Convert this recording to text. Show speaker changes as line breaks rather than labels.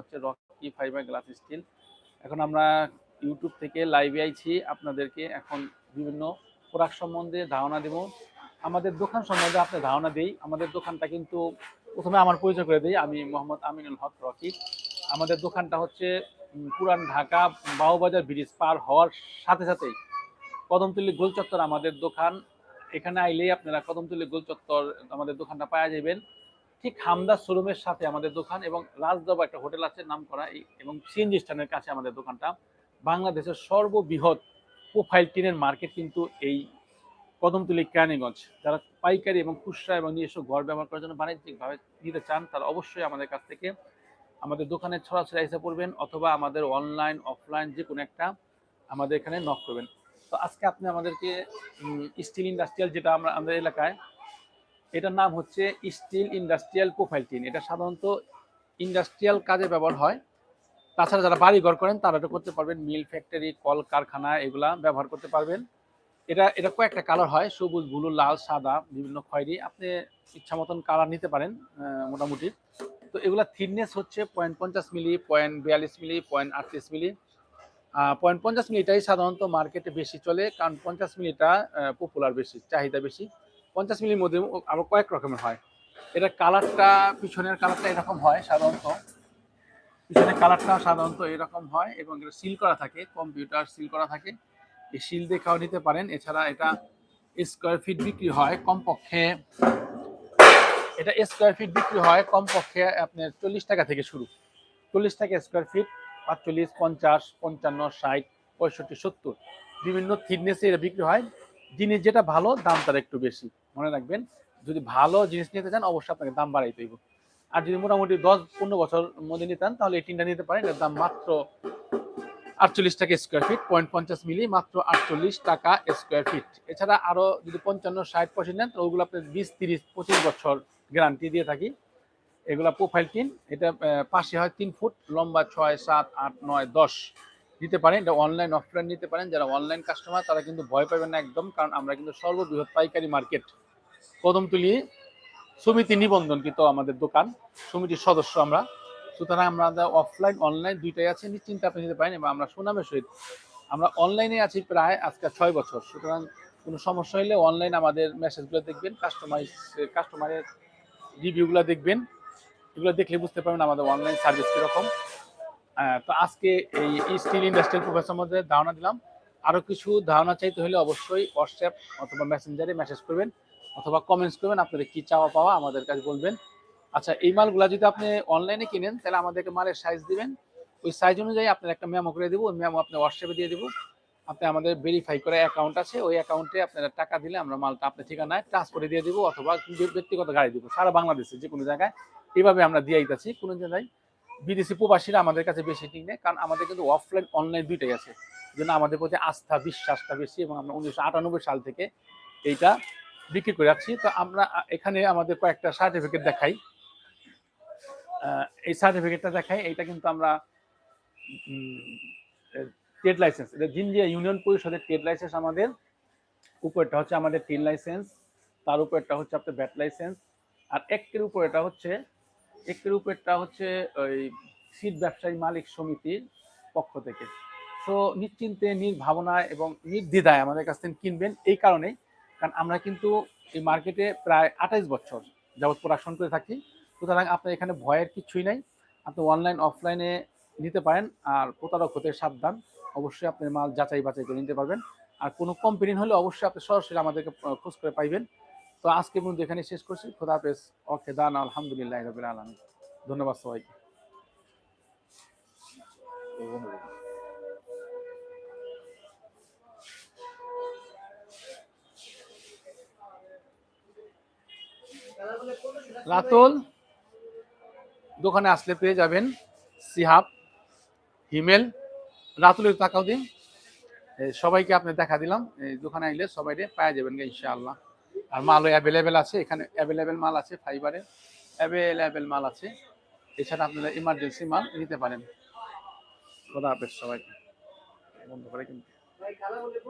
হচ্ছে Rocky fibre glass still. এখন আমরা ইউটিউব থেকে লাইভে আইছি, আপনাদেরকে এখন বিভিন্ন প্রোডাক্ট সম্বন্ধে ধারণা দেব। আমাদের দোকান সম্বন্ধে আপনি ধারণা দেই। আমাদের দোকানটা কিন্তু প্রথমে আমার পরিচয় করে দিই, আমি মোহাম্মদ আমিনুল হক রকি। আমাদের দোকানটা হচ্ছে পুরান ঢাকা বাউবাজার ব্রিজ পার হওয়ার সাথে সাথেই কদমতলি গোল চত্বর আমাদের দোকান। এখানে আইলেই আপনারা কদমতলি গোল চত্বর আমাদের দোকানটা পাওয়া যাবেন। ঠিক হামদা শোরুমের সাথে আমাদের দোকান এবং রাজদবা একটা হোটেল আছে, নাম করা এবং সিএনজি স্ট্যান্ডের কাছে আমাদের দোকানটা। বাংলাদেশের সর্ববৃহৎ প্রোফাইল টিনের মার্কেট কিন্তু এই কদমতলি কেরানীগঞ্জ। যারা পাইকারি এবং খুচরা এবং নিজস্ব ঘর ব্যবহার করার জন্য বাণিজ্যিকভাবে নিতে চান, তারা অবশ্যই আমাদের কাছ থেকে আমাদের দোকানে ছড়াছড়ি এসে পড়বেন অথবা আমাদের অনলাইন, অফলাইন যে কোনো একটা আমাদের এখানে নক করবেন। তো আজকে আপনি আমাদেরকে স্টিল ইন্ডাস্ট্রিয়াল যেটা আমরা, আমাদের এলাকায় এটার নাম হচ্ছে স্টিল ইন্ডাস্ট্রিয়াল প্রোফাইল টিন। এটা সাধারণত ইন্ডাস্ট্রিয়াল কাজে ব্যবহার হয়। তাছাড়া যারা বাড়ি ঘর করেন, তারা এটা করতে পারবেন। মিল ফ্যাক্টরি, কল কারখানা এগুলা ব্যবহার করতে পারবেন। এটা এটা কয়েকটা কালার হয়। সবুজ, ব্লু, লাল, সাদা, বিভিন্ন খয়েরি। আপনি ইচ্ছা মতন কালার নিতে পারেন মোটামুটি। তো এগুলা থিকনেস হচ্ছে পয়েন্ট পঞ্চাশ মিলি, পয়েন্ট বিয়াল্লিশ মিলি, পয়েন্ট আটত্রিশ মিলি। পয়েন্ট পঞ্চাশ মিলিটাই সাধারণত মার্কেটে বেশি চলে। কারণ পঞ্চাশ মিলিটা পপুলার বেশি, চাহিদা বেশি। পঞ্চাশ মিলির মধ্যে আরও কয়েক রকমের হয়। এটা কালারটা, পিছনের কালারটা এরকম হয় সাধারণত। পিছনের কালারটা সাধারণত এরকম হয় এবং এটা সিল করা থাকে কম্পিউটার সিল করা থাকে। এই সিল দেখাও নিতে পারেন। এছাড়া এটা স্কোয়ার ফিট বিক্রি হয় কমপক্ষে, এটা স্কোয়ার ফিট বিক্রি হয় কমপক্ষে আপনার চল্লিশ টাকা থেকে শুরু। চল্লিশ টাকা স্কোয়ার ফিট পাঁচচল্লিশ, পঞ্চাশ, পঞ্চান্ন, ষাট, পঁয়ষট্টি, সত্তর। বিভিন্ন থিকনেসে এটা বিক্রি হয়। জিনিস যেটা ভালো, দাম তার একটু বেশি। মনে রাখবেন, যদি ভালো জিনিস নিতে চান, অবশ্যই আপনাকে দাম বাড়াইতে হইব। আর যদি মোটামুটি দশ পনেরো বছর মধ্যে নিতে চান, তাহলে এই টিনটা নিতে পারেন। এর দাম মাত্র আটচল্লিশ টাকা স্কোয়ার ফিট পয়েন্ট পঞ্চাশ মিলি মাত্র আটচল্লিশ টাকা স্কোয়ার ফিট এছাড়া আরও যদি পঞ্চান্ন, ষাট, পঁচিশ নেন তো ওগুলো আপনি বিশ, তিরিশ, পঁচিশ বছর গ্যারান্টি দিয়ে থাকি। এগুলা প্রোফাইল টিন, এটা পাশে হয় তিন ফুট, লম্বা ছয়, সাত, আট, নয়, দশ। নিতে পারেন, এটা অনলাইন অফলাইন নিতে পারেন। যারা অনলাইন কাস্টমার তারা কিন্তু ভয় পাবেন না একদম, কারণ আমরা কিন্তু সর্ববৃহৎ পাইকারি মার্কেট। কদমতলি সমিতি নিবন্ধন কিন্তু আমাদের দোকান, সমিতির সদস্য আমরা। সুতরাং আমরা অফলাইন অনলাইন দুইটাই আছে, নিশ্চিন্তে আপনি নিতে পারেন এবং আমরা সুনামের সহিত, আমরা অনলাইনে আছি প্রায় আজকে ছয় বছর। সুতরাং কোনো সমস্যা হলে অনলাইন আমাদের মেসেজগুলো দেখবেন কাস্টমার কাস্টমারের রিভিউগুলো দেখবেন। এগুলো দেখলে বুঝতে পারবেন আমাদের অনলাইন সার্ভিস কীরকম। তো আজকে এই স্টিল ইন্ডাস্ট্রিয়াল প্রফেসর মধ্যে ধারণা দিলাম। আরও কিছু ধারণা চাইতে হলে অবশ্যই হোয়াটসঅ্যাপ অথবা মেসেঞ্জারে মেসেজ করবেন অথবা কমেন্টস করবেন, আপনাদের কি চাওয়া পাওয়া আমাদের কাছে বলবেন। আচ্ছা এই মালগুলো যদি আপনি অনলাইনে কিনেন, তাহলে আমাদেরকে মালের সাইজ দিবেন। ওই সাইজ অনুযায়ী আপনার একটা মেমো করে দেবো, ওই মেমো আপনি হোয়াটসঅ্যাপে দিয়ে দেবো। আপনি আমাদের ভেরিফাই করে অ্যাকাউন্ট আছে, ওই অ্যাকাউন্টে আপনারা টাকা দিলে আমরা মালটা আপনার ঠিকানায় ট্রান্সপোর্টে দিয়ে দেবো অথবা ব্যক্তিগত গাড়ি দিব, সারা বাংলাদেশে যে কোনো জায়গায়। এইভাবে আমরা দিয়ে দিতেছি কোনো জায়গায় বিদেশি প্রবাসীরা আমাদের কাছে বেশি ঠিক নেই, কারণ আমাদের কিন্তু অফলাইন অনলাইন দুইটাই আছে। জন্য আমাদের প্রতি আস্থা, বিশ্বাসটা বেশি এবং আমরা উনিশশো আটানব্বই সাল থেকে এইটা বিক্রি করে যাচ্ছি। তো আমরা এখানে আমাদের কয়েকটা সার্টিফিকেট দেখাই। এই সার্টিফিকেটটা দেখাই। এইটা কিন্তু আমরা ট্রেড লাইসেন্স এটা জিনজিয়া ইউনিয়ন পরিষদের ট্রেড লাইসেন্স আমাদের। উপরটা হচ্ছে আমাদের টিন লাইসেন্স তার উপরটা হচ্ছে আপনার ব্যাট লাইসেন্স আর একের উপর এটা হচ্ছে একের উপরটা হচ্ছে ওই সিট ব্যবসায়ী মালিক সমিতির পক্ষ থেকে। তো নিশ্চিন্তে, নির্ভাবনায় এবং নির্দ্বিধায় আমাদের কাছ থেকে কিনবেন এই কারণেই, কারণ আমরা কিন্তু এই মার্কেটে প্রায় আঠাইশ বছর যাবত প্রোডাকশন করে থাকি। সুতরাং আপনার এখানে ভয়ের কিছুই নাই। আপনি অনলাইন অফলাইনে নিতে পারেন আর প্রতারক হতে সাবধান। অবশ্যই আপনি মাল যাচাই বাছাই করে নিতে পারবেন। আর কোনো কম্পেনি হলে অবশ্যই আপনি সরাসরি আমাদেরকে খোঁজ করে পাইবেন। তো আজকে পর্যন্ত এখানে শেষ করছি। খোদা হাফেজ। ওকে, দান আলহামদুলিল্লাহ রবিল আলমী ধন্যবাদ সবাইকে। রাতুল, দোকানে আসলে পেয়ে যাবেন সিহাব, হিমেল। রাতুলের টাকাও দিন সবাইকে আপনি দেখা দিলাম। দোকানে আইলে সবাই পাওয়া যাবেন ইনশাআল্লাহ। আর মালও অ্যাভেলেবেল আছে, এখানে অ্যাভেলেবেল মাল আছে ফাইবারের অ্যাভেলেবেল মাল আছে। এছাড়া আপনারা ইমার্জেন্সি মাল নিতে পারেন। খোদা হাফেজ সবাইকে। বন্ধ করে কিন্তু।